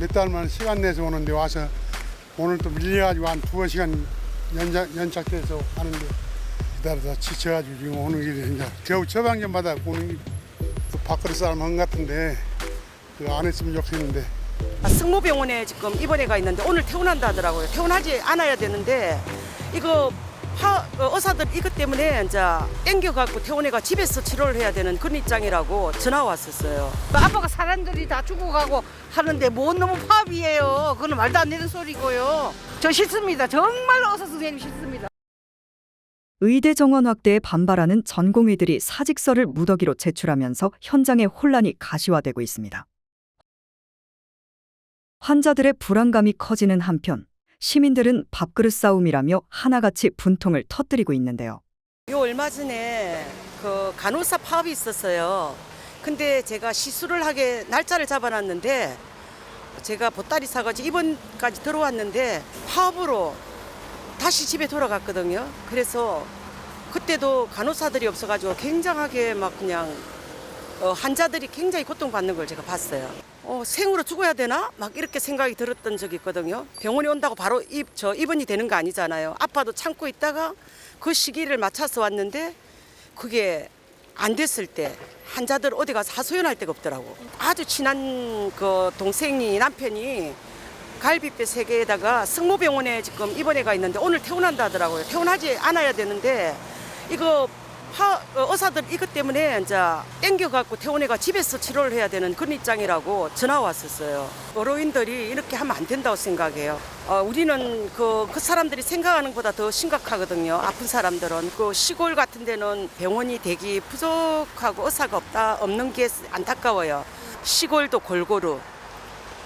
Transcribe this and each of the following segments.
몇 달만 시간 내서 오는데 와서 오늘 또 밀려가지고 한 두어 시간 연장, 연착돼서 하는데 기다려다 지쳐가지고 지금 오는 길에 이제 겨우 처방전 받아 오는 길. 또 밥그릇 싸움 한것 같은데 그거 안 했으면 좋겠는데 아, 승모병원에 지금 입원해가 있는데 오늘 퇴원한다 하더라고요. 퇴원하지 않아야 되는데 이거 파, 어, 의사들 이것 때문에 이제 땡겨갖고 퇴원해가 집에서 치료를 해야 되는 그런 입장이라고 전화 왔었어요. 그 아빠가 사람들이 다 죽어가고 하는데 뭔 놈의 파업이에요. 그건 말도 안 되는 소리고요. 저 싫습니다. 정말로 의사 선생님 싫습니다. 의대 정원 확대에 반발하는 전공의들이 사직서를 무더기로 제출하면서 현장의 혼란이 가시화되고 있습니다. 환자들의 불안감이 커지는 한편 시민들은 밥그릇 싸움이라며 하나같이 분통을 터뜨리고 있는데요. 요 얼마 전에 그 간호사 파업이 있었어요. 근데 제가 시술을 하게 날짜를 잡아놨는데 제가 보따리 사가지고 입원까지 들어왔는데 파업으로 다시 집에 돌아갔거든요. 그래서 그때도 간호사들이 없어가지고 굉장하게 막 그냥 어, 환자들이 굉장히 고통받는 걸 제가 봤어요. 어, 생으로 죽어야 되나? 막 이렇게 생각이 들었던 적이 있거든요. 병원에 온다고 바로 입, 저 입원이 되는 거 아니잖아요. 아파도 참고 있다가 그 시기를 맞춰서 왔는데 그게 안 됐을 때 환자들 어디 가서 하소연할 데가 없더라고. 아주 친한 그 동생이 남편이 갈비뼈 세 개에다가 승모병원에 지금 입원해가 있는데 오늘 퇴원한다 하더라고요. 퇴원하지 않아야 되는데 이거 파, 어, 의사들 이것 때문에 이제 땡겨갖고 퇴원해가 집에서 치료를 해야 되는 그런 입장이라고 전화 왔었어요. 의료인들이 이렇게 하면 안 된다고 생각해요. 어, 우리는 그, 그 사람들이 생각하는 것보다 더 심각하거든요. 아픈 사람들은. 그 시골 같은 데는 병원이 대기 부족하고 의사가 없다, 없는 게 안타까워요. 시골도 골고루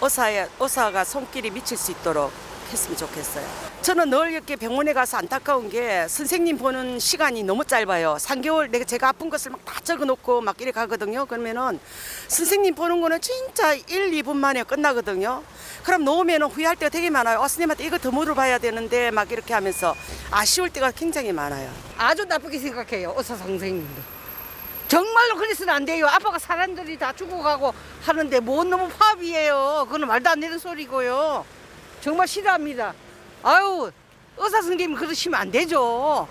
의사의, 의사가 손길이 미칠 수 있도록 했으면 좋겠어요. 저는 늘 이렇게 병원에 가서 안타까운 게 선생님 보는 시간이 너무 짧아요. 3개월 내가 제가 아픈 것을 막 다 적어 놓고 막 이래 가거든요. 그러면은 선생님 보는 거는 진짜 1, 2분 만에 끝나거든요. 그럼 놓으면 후회할 때가 되게 많아요. 어, 선생님한테 이거 더 물어봐야 되는데 막 이렇게 하면서 아쉬울 때가 굉장히 많아요. 아주 나쁘게 생각해요. 의사 선생님도. 정말로 그래서는 안 돼요. 아빠가 사람들이 다 죽어가고 하는데 뭔 놈의 파업이에요. 그건 말도 안 되는 소리고요. 정말 싫어합니다. 아유, 의사 선생님 그러시면 안 되죠.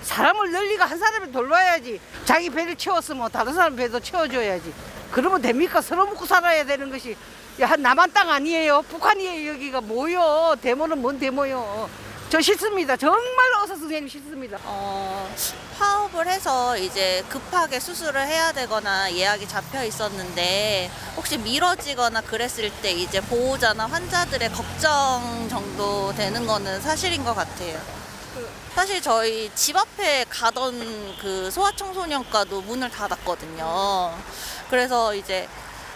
사람을 널리가 한 사람을 돌봐야지. 자기 배를 채웠으면 다른 사람 배도 채워줘야지. 그러면 됩니까? 서로 먹고 살아야 되는 것이. 야, 남한 땅 아니에요. 북한이에요, 여기가. 뭐요? 데모는 뭔 데모요. 저 싫습니다. 정말로 의사 선생님 싫습니다. 어, 파업을 해서 이제 급하게 수술을 해야 되거나 예약이 잡혀 있었는데 혹시 미뤄지거나 그랬을 때 이제 보호자나 환자들의 걱정 정도 되는 거는 사실인 것 같아요. 사실 저희 집 앞에 가던 그 소아청소년과도 문을 닫았거든요. 그래서 이제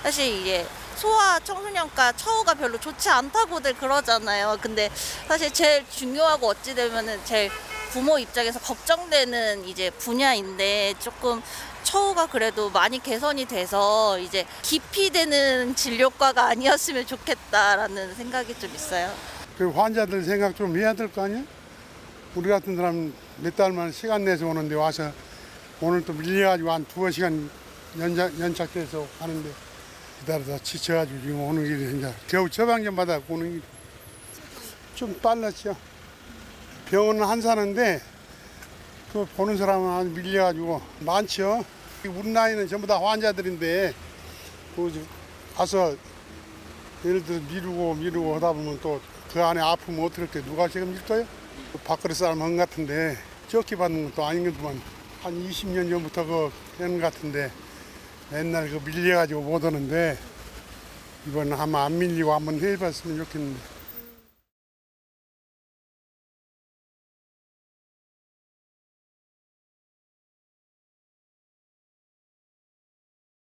사실 이게 소아 청소년과 처우가 별로 좋지 않다고들 그러잖아요. 근데 사실 제일 중요하고 어찌 되면은 제일 부모 입장에서 걱정되는 이제 분야인데 조금 처우가 그래도 많이 개선이 돼서 이제 깊이 되는 진료과가 아니었으면 좋겠다라는 생각이 좀 있어요. 그 환자들 생각 좀 해야 될 거 아니야? 우리 같은 사람 몇 달만 시간 내서 오는데 와서 오늘 또 밀려가지고 한 두어 시간 연장, 연착돼서 하는데 기다려다 지쳐가지고 지금 오는 길에 이제 겨우 처방전 받아 오는 길. 좀 빨랐죠. 병원은 한 사는데 그 보는 사람은 아주 밀려가지고 많죠. 우리 나이는 전부 다 환자들인데 그 가서 예를 들어 미루고 미루고 하다 보면 또 그 안에 아프면 어떻게 누가 책임질까요? 그 밥그릇 싸움 한것 같은데 적게 받는 것도 아닌 것도만 한 20년 전부터 그것 같은데 맨날 그 밀려가지고 못 오는데 이번엔 한번 안 밀리고 한번 해봤으면 좋겠는데